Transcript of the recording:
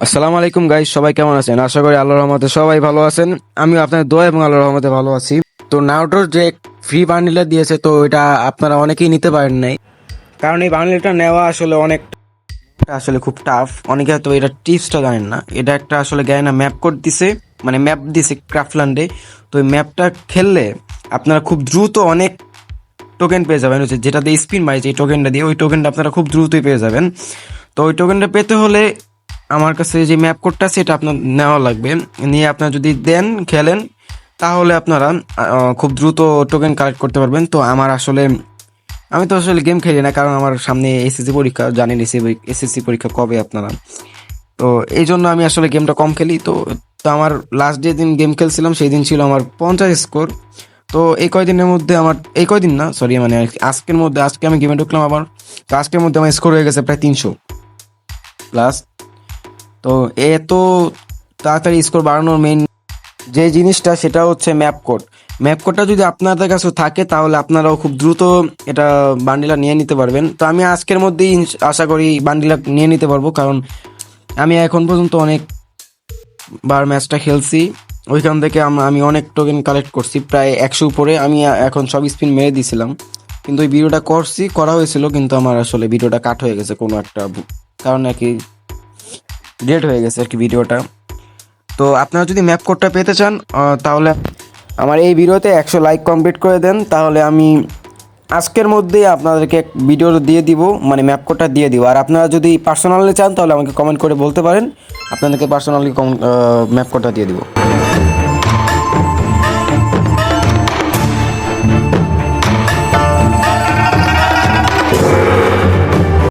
আসসালামু আলাইকুম গাইস সবাই কেমন আছেন? আশা করি আল্লাহর রহমতে সবাই ভালো আছেন। আমি আপনাদের দোয়া এবং আল্লাহর রহমতে ভালো আছি। তো নাউটোর যে ফ্রি বান্ডিলটা দিয়েছে, তো এটা আপনারা অনেকেই নিতে পারেন নাই। কারণ এই বান্ডিলটা নেওয়া আসলে অনেক আসলে খুব টাফ অনেকে হয়তো এটা টিপসটা জানেন না। এটা একটা আসলে জ্ঞান না ম্যাপ কোড দিছে মানে ম্যাপ দিছে ক্রাফটল্যান্ডে তো ওই ম্যাপটা খেললে আপনারা খুব দ্রুত অনেক টোকেন পেয়ে যাবেন। হচ্ছে যেটা দিয়ে স্পিন মারি এই টোকেনটা দিয়ে, ওই টোকেনটা আপনারা খুব দ্রুতই পেয়ে যাবেন। তো ওই টোকেনটা পেতে হলে আমার কাছে যে ম্যাপ কোডটা আছে এটা আপনার নেওয়া লাগবে। নিয়ে আপনারা যদি দেন, খেলেন, তাহলে আপনারা খুব দ্রুত টোকেন কালেক্ট করতে পারবেন। তো আমার আসলে, আমি তো আসলে গেম খেলি না, কারণ আমার সামনে এসএসসি পরীক্ষা, জানেন এসএসসি পরীক্ষা কবে আপনারা। তো এই জন্য আমি আসলে গেমটা কম খেলি। তো তো আমার লাস্ট যে দিন গেম খেলছিলাম, সেই দিন ছিল আমার পঞ্চাশ স্কোর তো এই কয়দিনের মধ্যে আমার, এই কয়দিন না সরি মানে আজকের মধ্যে, আজকে আমি গেমে ঢুকলাম আবার। তো আজকের মধ্যে আমার স্কোর হয়ে গেছে প্রায় তিনশো। প্লাস তো এত তাড়াতাড়ি স্কোর বাড়ানোর মেইন যে জিনিসটা, সেটা হচ্ছে ম্যাপ কোড ম্যাপ কোডটা যদি আপনাদের কাছে থাকে, তাহলে আপনারাও খুব দ্রুত এটা বান্ডিলা নিয়ে নিতে পারবেন। তো আমি আজকের মধ্যেই আশা করি বান্ডিলা নিয়ে নিতে পারব, কারণ আমি এখন পর্যন্ত অনেক বার ম্যাচটা খেলছি। ওইখান থেকে আম- অনেক টোকেন কালেক্ট করছি, প্রায় একশো উপরে। আমি এখন সব স্পিন মেরে দিয়েছিলাম কিন্তু ওই ভিডিওটা করছি, করা হয়েছিল, কিন্তু আমার আসলে ভিডিওটা কাট হয়ে গেছে কোনো একটা কারণ কারণে আর কি ডেট হয়ে গেছে আর কি ভিডিওটা। তো আপনারা যদি ম্যাপ কোডটা পেতে চান তাহলে আমার এই ভিডিওতে একশো লাইক কমপ্লিট করে দেন। তাহলে আমি আজকের মধ্যেই আপনাদেরকে এক ভিডিও দিয়ে দিব মানে ম্যাপ কোডটা দিয়ে দিব। আর আপনারা যদি পার্সোনালি চান, তাহলে আমাকে কমেন্ট করে বলতে পারেন। আপনাদেরকে পার্সোনালি ম্যাপ কোডটা দিয়ে দিব।